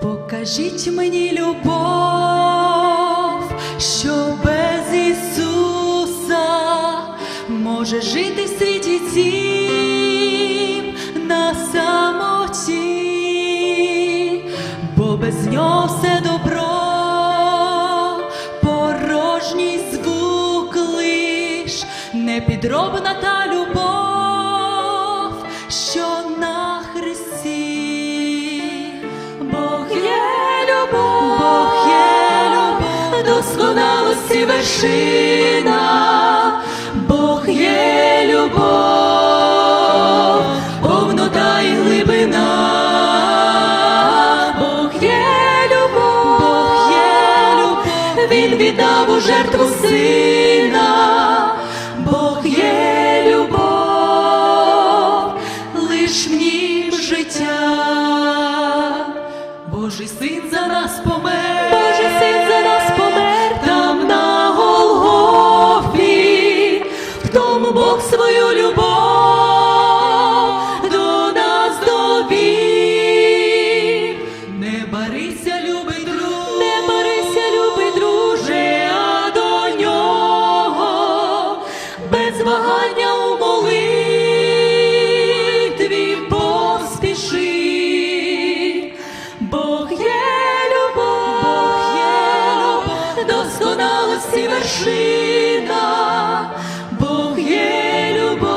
Покажіть мені любов, що без Ісуса може жити в світі цім на самоті, бо без нього все добро, порожній звук лиш, непідробна та вершина, Бог є любов, повнота і глибина, Бог є любов, Бог є любов, Він віддав у жертву сина, Бог є любов, лиш в нім життя. Божий син за нас помер, без вагання у молитві поспіши. Бог є любов, є любов, досконалості вершина, Бог є любов,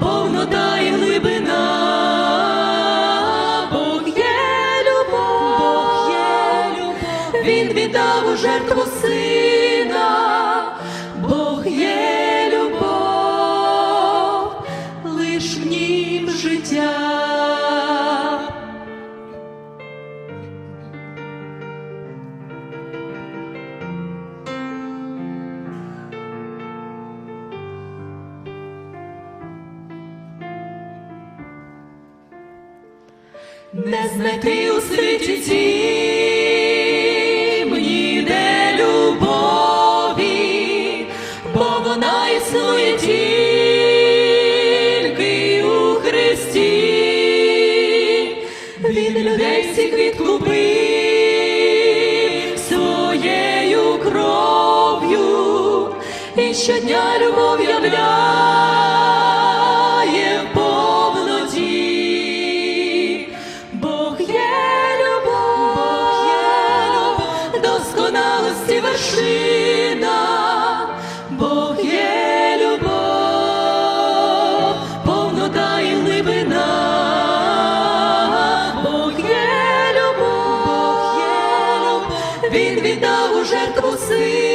повнота і глибина, Бог є любов, Бог є любов, Він віддав у жертву сина, Не знайти у світі тім ніде любові, бо вона існує тільки у Христі. Він людей всіх відкупив своєю кров'ю і щодня любов являє досконалості вершина, Бог є любов, повнота глибина, Бог є любов, Бог є Він віддав у жертву сина.